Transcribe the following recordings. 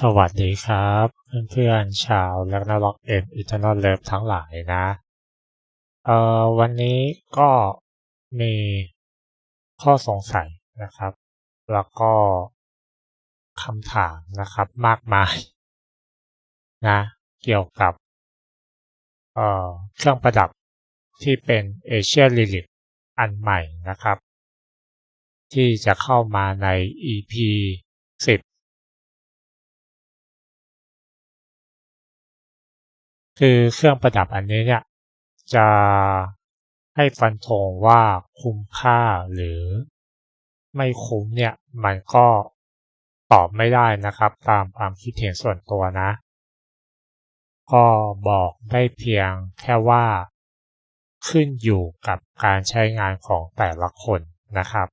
สวัสดีครับ เพื่อนๆชาวแลกนาล็อกเอ็มอินเทอร์นอลเลิฟทั้งหลายนะเอ่อวันนี้ก็มีข้อสงสัยนะครับ แล้วก็คำถามนะครับมากมายนะเกี่ยวกับเอ่อเครื่องประดับที่เป็นเอเชียลิลิตอันใหม่นะครับ ที่จะเข้ามาใน EP 10 คือเครื่องประดับอันนี้เนี่ยจะให้ฟันธงว่าคุ้มค่าหรือไม่คุ้มเนี่ยมันก็ตอบไม่ได้นะครับ ตามความคิดเห็นส่วนตัวนะ ก็บอกได้เพียงแค่ว่าขึ้นอยู่กับการใช้งานของแต่ละคนนะครับ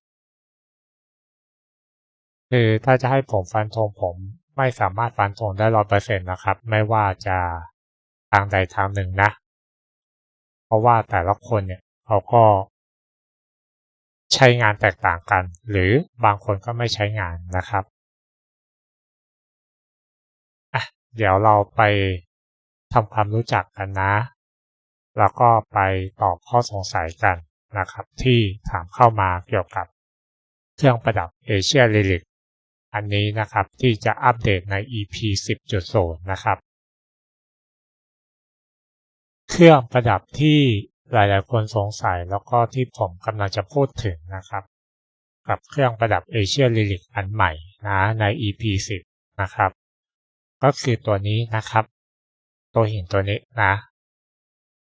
คือถ้าจะให้ผมฟันธงผมไม่สามารถฟันธงได้ร้อยเปอร์เซ็นต์นะครับ ไม่ว่าจะ ทางใดทางหนึ่งนะ เพราะว่าแต่ละคนเนี่ยเขาก็ใช้งานแตกต่างกัน หรือบางคนก็ไม่ใช้งานนะครับอะเดี๋ยวเราไปทำความรู้จักกันนะ แล้วก็ไปตอบข้อสงสัยกันนะครับ ที่ถามเข้ามาเกี่ยวกับเครื่องประดับเอเชียลิลิกอันนี้นะครับที่จะอัปเดตใน EP 10.0 นะครับ เครื่องประดับที่หลายๆ คนสงสัยแล้วก็ที่ผมกำลังจะพูดถึงนะครับ กับเครื่องประดับเอเชียลิลิกอันใหม่นะใน EP 10นะครับ ก็คือตัวนี้นะครับ ตัวหินตัวนี้นะ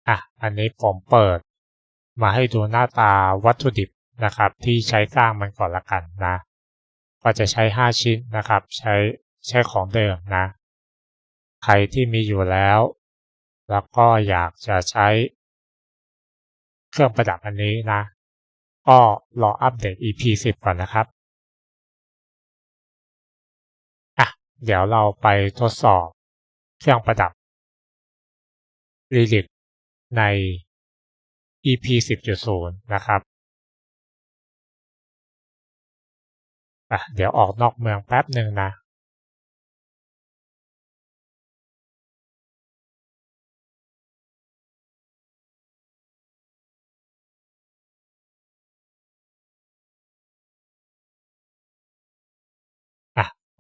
อะอันนี้ผมเปิด มาให้ดูหน้าตาวัตถุดิบนะครับ ที่ใช้สร้างมันก่อนละกันนะ ก็จะใช้ 5 ชิ้นนะครับ ใช้ใช้ของเดิมนะ ใครที่มีอยู่แล้ว แล้วก็อยากจะใช้เครื่องประดับอันนี้นะ ก็รออัปเดต EP 10 ก่อนนะครับอะเดี๋ยวเราไปทดสอบเครื่องประดับลิลิกใน EP 10.0 นะครับอะเดี๋ยวออกนอกเมืองแป๊บหนึ่งนะ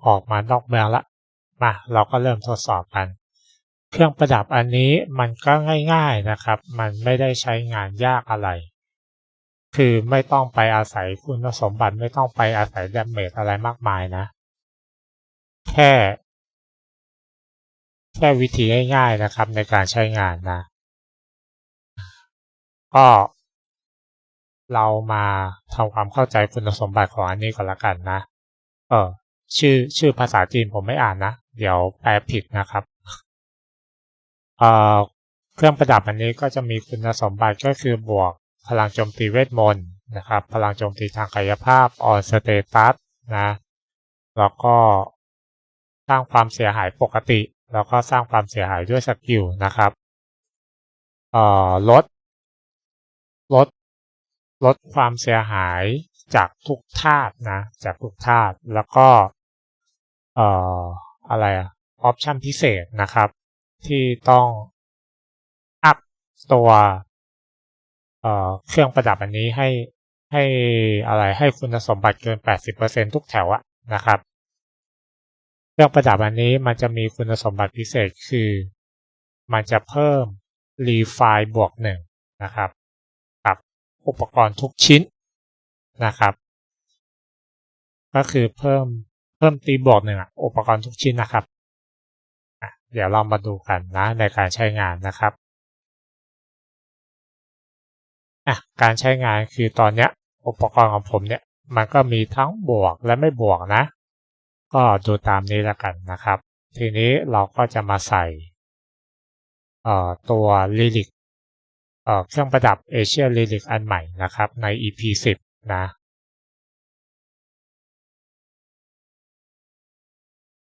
อออกมานอกเมืองละมาเราก็เริ่มทดสอบกัน เครื่องประดับอันนี้มันก็ง่ายๆนะครับ มันไม่ได้ใช้งานยากอะไร คือไม่ต้องไปอาศัยคุณสมบัติไม่ต้องไปอาศัยดาเมจอะไรมากมายนะ แค่ แค่วิธีง่ายๆนะครับในการใช้งานนะ ก็เรามาทำความเข้าใจคุณสมบัติของอันนี้ก่อนละกันนะ เออ ชื่อชื่อภาษาจีนผมไม่อ่านนะ เดี๋ยวแปลผิดนะครับเเครื่องประดับอันนี้ก็จะมีคุณสมบัติก็คือบวกพลังโจมตีเวทมนต์นะครับ พลังโจมตีทางกายภาพออนสเตตัสนะแล้วก็สร้างความเสียหายปกติ แล้วก็สร้างความเสียหายด้วยสกิลนะครับเอ่อลดลดลดความเสียหายจากทุกธาตุนะจากทุกธาตุแล้วก็ เอ่ออะไรอะออปชันพิเศษนะครับ ที่ต้องอัพตัวเอ่อเครื่องประดับอันนี้ให้ให้อะไรให้คุณสมบัติเกิน 80%ทุกแถวอะนะครับ เครื่องประดับอันนี้มันจะมีคุณสมบัติพิเศษคือ มันจะเพิ่มรีไฟบวกหนึ่งนะครับกับอุปกรณ์ทุกชิ้นนะครับ ก็คือเพิ่ม เพิ่มตีบวกหนึ่งอุปกรณ์ทุกชิ้นนะครับ เดี๋ยวเรามาดูกันนะในการใช้งานนะครับการใช้งานคือตอนเนี้ยอุปกรณ์ของผมเนี่ยมันก็มีทั้งบวกและไม่บวกนะ ก็ดูตามนี้แล้วกันนะครับ ทีนี้เราก็จะมาใส่ตัวลิลิกเอ่อเครื่องประดับเอเชียลิลิกอันใหม่นะครับใน EP 10 นะ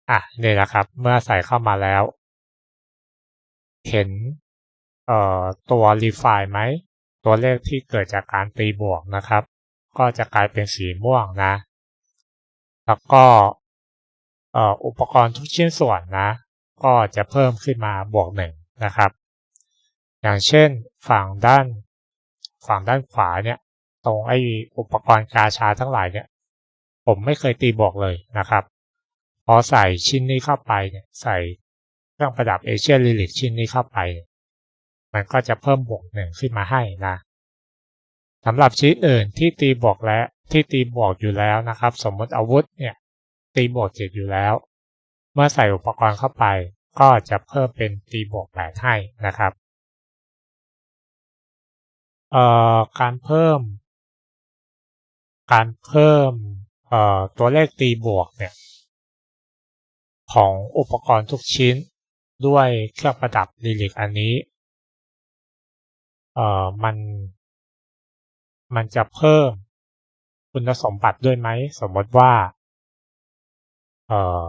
อะนี่แหละครับ เมื่อใส่เข้ามาแล้ว เห็นเอ่อตัวรีไฟไหม ตัวเลขที่เกิดจากการตีบวกนะครับ ก็จะกลายเป็นสีม่วงนะ แล้วก็เอ่ออุปกรณ์ทุกชิ้นส่วนนะ ก็จะเพิ่มขึ้นมาบวกหนึ่งนะครับ อย่างเช่นฝั่งด้าน ฝั่งด้านขวาเนี่ย ตรงไออุปกรณ์กาชาทั้งหลายเนี่ย ผมไม่เคยตีบวกเลยนะครับ พอใส่ชิ้นนี้เข้าไปเนี่ยใส่เครื่องประดับเอเชียลิลิกชิ้นนี้เข้าไป มันก็จะเพิ่มบวกหนึ่งขึ้นมาให้นะสำหรับชิ้นอื่นที่ตีบวกและที่ตีบวกอยู่แล้วนะครับ สมมติอาวุธเนี่ยตีบวกเจ็ดอยู่แล้ว เมื่อใส่อุปกรณ์เข้าไป ก็จะเพิ่มเป็นตีบวกแปดให้นะครับเอ่อการเพิ่ม การเพิ่มเอ่อตัวเลขตีบวกเนี่ย ของอุปกรณ์ทุกชิ้นด้วยเครื่องประดับลิลิกอันนี้ เอ่อ มัน มันจะเพิ่มคุณสมบัติด้วยไหม สมมติว่า เอ่อ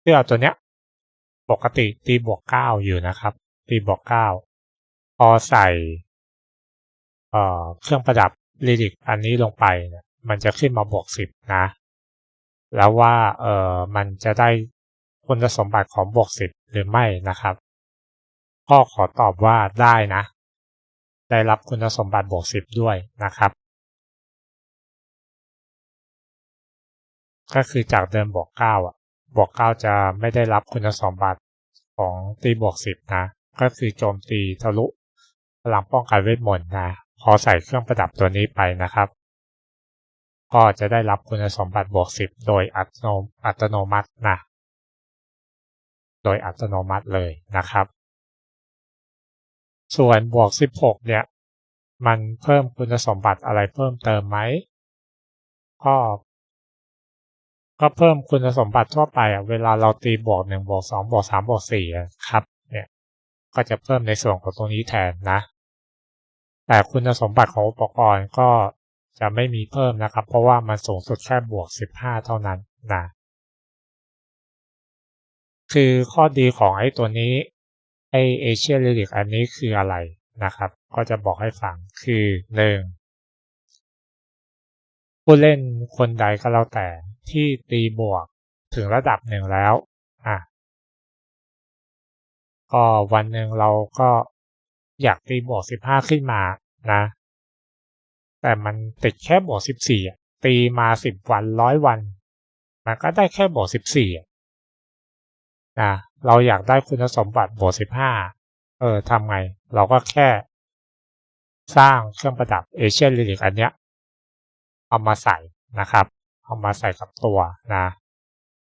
เสื้อตัวเนี้ย ปกติตีบวกเก้าอยู่นะครับ ตีบวกเก้าพอใส่ เอ่อ เครื่องประดับลิลิกอันนี้ลงไปเนี่ยมันจะขึ้นมาบวกสิบนะ แล้วว่าเอ่อมันจะได้คุณสมบัติของบวกสิบหรือไม่นะครับก็ขอตอบว่าได้นะ ได้รับคุณสมบัติบวกสิบด้วยนะครับ ก็คือจากเดิมบวกเก้าอะบวกเก้าจะไม่ได้รับคุณสมบัติของตีบวกสิบนะ ก็คือโจมตีทะลุพลังป้องกันเวทมนต์นะ พอใส่เครื่องประดับตัวนี้ไปนะครับ ก็จะได้รับคุณสมบัติบวกสิบโดยอัตโนอัตโนมัตินะ โดยอัตโนมัติเลยนะครับ ส่วนบวกสิบหกเนี่ย มันเพิ่มคุณสมบัติอะไรเพิ่มเติมไหม ก็ก็เพิ่มคุณสมบัติทั่วไปอะเวลาเราตีบวกหนึ่งบวกสองบวกสามบวกสี่ครับ เนี่ย ก็จะเพิ่มในส่วนของตรงนี้แทนนะ แต่คุณสมบัติของอุปกรณ์ก็ จะไม่มีเพิ่มนะครับ เพราะว่ามันสูงสุดแค่บวกสิบห้าเท่านั้นนะคือข้อดีของไอ้ตัวนี้ไอเอเชียลิลิกอันนี้คืออะไรนะครับ ก็จะบอกให้ฟังคือหนึ่งผู้เล่นคนใดก็แล้วแต่ที่ตีบวกถึงระดับหนึ่งแล้วอะก็วันหนึ่งเราก็อยากตีบวกสิบห้าขึ้นมานะ แต่มันติดแค่บวกสิบสี่ตีมาสิบวันร้อยวัน มันก็ได้แค่บวกสิบสี่นะเราอยากได้คุณสมบัติบวกสิบห้าเออทำไง เราก็แค่ สร้างเครื่องประดับเอเชียลิลิกอันเนี้ย เอามาใส่นะครับ เอามาใส่กับตัวนะ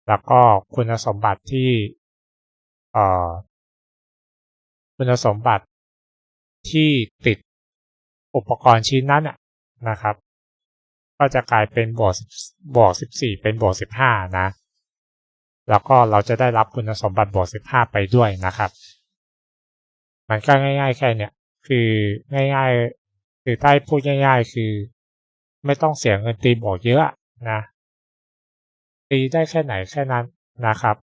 แล้วก็คุณสมบัติที่เอ่อคุณสมบัติที่ติดอุปกรณ์ชิ้นนั้น นะครับ ก็จะกลายเป็นบวกบวกสิบสี่เป็นบวกสิบห้านะ แล้วก็เราจะได้รับคุณสมบัติบวกสิบห้าไปด้วยนะครับ มันก็ง่าย ๆ แค่เนี้ยคือง่ายๆคือใต้พูดง่าย ๆ คือ ไม่ต้องเสียเงินตีบวกเยอะนะตีได้แค่ไหนแค่นั้นนะครับ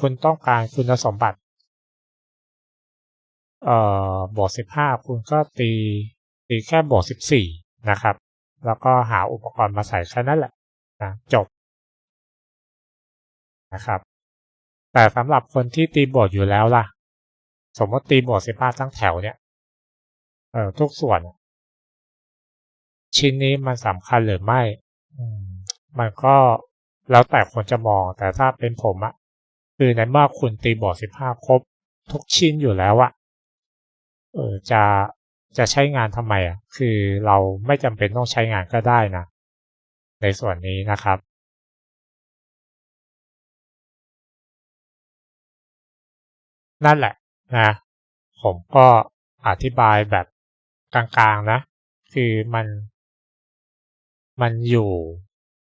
คุณต้องการคุณสมบัติเอ่อบวกสิบห้าคุณก็ตีตีแค่บวกสิบสี่นะครับ แล้วก็หาอุปกรณ์มาใส่แค่นั้นแหละนะจบนะครับ แต่สำหรับคนที่ตีบวกอยู่แล้วล่ะ สมมติตีบวกสิบห้าทั้งแถวเนี่ยเอ่อทุกส่วน ชิ้นนี้มันสำคัญหรือไม่ มันก็แล้วแต่คนจะมอง แต่ถ้าเป็นผมอะคือในเมื่อคุณตีบอร์ดสิบห้าครบ ทุกชิ้นอยู่แล้วอะเออจะ จะใช้งานทำไมอะ คือเราไม่จำเป็นต้องใช้งานก็ได้นะ ในส่วนนี้นะครับ นั่นแหละนะ ผมก็อธิบายแบบกลางๆนะ คือมัน มันอยู่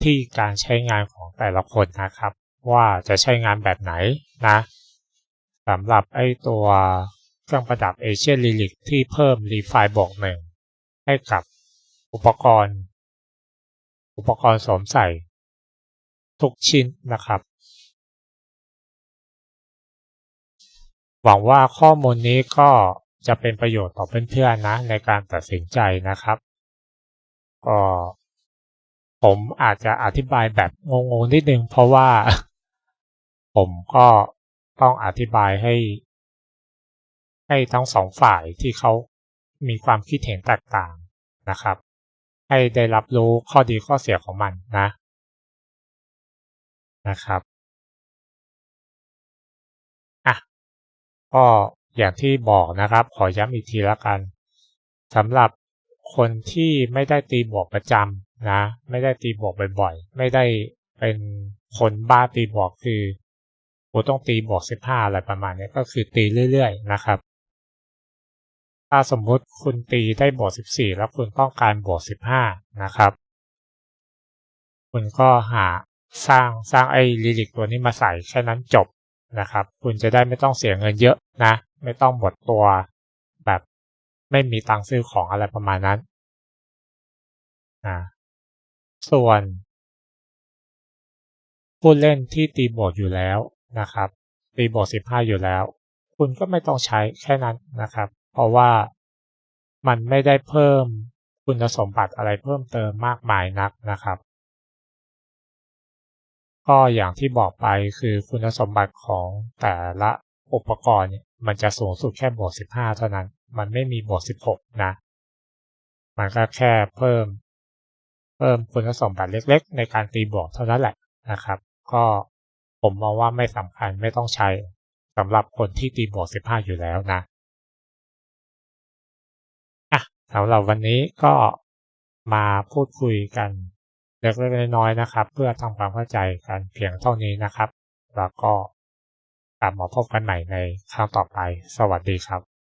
ที่การใช้งานของแต่ละคนนะครับ ว่าจะใช้งานแบบไหนนะสำหรับไอ้ตัว เครื่องประดับเอเชียลิลิกที่เพิ่มรีไฟบอกหนึ่งให้กับอุปกรณ์ อุปกรณ์สวมใส่ ทุกชิ้นนะครับ หวังว่าข้อมูลนี้ก็จะเป็นประโยชน์ต่อเพื่อนๆนะในการตัดสินใจนะครับก็ผมอาจจะอธิบายแบบงงๆนิดนึงเพราะว่า ผมก็ต้องอธิบายให้ ให้ทั้งสองฝ่ายที่เขามีความคิดเห็นแตกต่างนะครับ ให้ได้รับรู้ข้อดีข้อเสียของมันนะนะครับอะก็อย่างที่บอกนะครับขอย้ำอีกทีล้วกันสำหรับคนที่ไม่ได้ตีบวกประจำนะ ไม่ได้ตีบวกบ่อยๆ ไม่ได้เป็นคนบ้าตีบวกคือกูต้องตีบวกสิบห้าอะไรประมาณนี้ก็คือตีเรื่อยๆนะครับ ถ้าสมมุติคุณตีได้บวกสิบสี่แล้วคุณต้องการบวกสิบห้านะครับ คุณก็หาสร้างสร้างไอ้ลิลิกตัวนี้มาใส่แค่นั้นจบนะครับ คุณจะได้ไม่ต้องเสียเงินเยอะนะ ไม่ต้องหมดตัวแบบไม่มีตังค์ซื้อของอะไรประมาณนั้นอ่าส่วนผู้เล่นที่ตีบวกอยู่แล้วนะครับ ตีบวกสิบห้าอยู่แล้ว คุณก็ไม่ต้องใช้แค่นั้นนะครับ เพราะว่ามันไม่ได้เพิ่มคุณสมบัติอะไรเพิ่มเติมมากมายนักนะครับ ก็อย่างที่บอกไปคือคุณสมบัติของแต่ละอุปกรณ์เนี่ยมันจะสูงสุดแค่บวกสิบห้าเท่านั้น มันไม่มีบวกสิบหกนะ มันก็แค่เพิ่ม เพิ่มคุณสมบัติเล็กๆ ในการตีบวกเท่านั้นแหละนะครับ ก็ผมมองว่าไม่สำคัญไม่ต้องใช้สำหรับคนที่ตีบวกสิบห้าอยู่แล้วนะอะ สำหรับวันนี้ก็มาพูดคุยกันเล็กๆน้อยๆนะครับ เพื่อทำความเข้าใจกันเพียงเท่านี้นะครับ แล้วก็กลับมาพบกันใหม่ในครั้งต่อไป สวัสดีครับ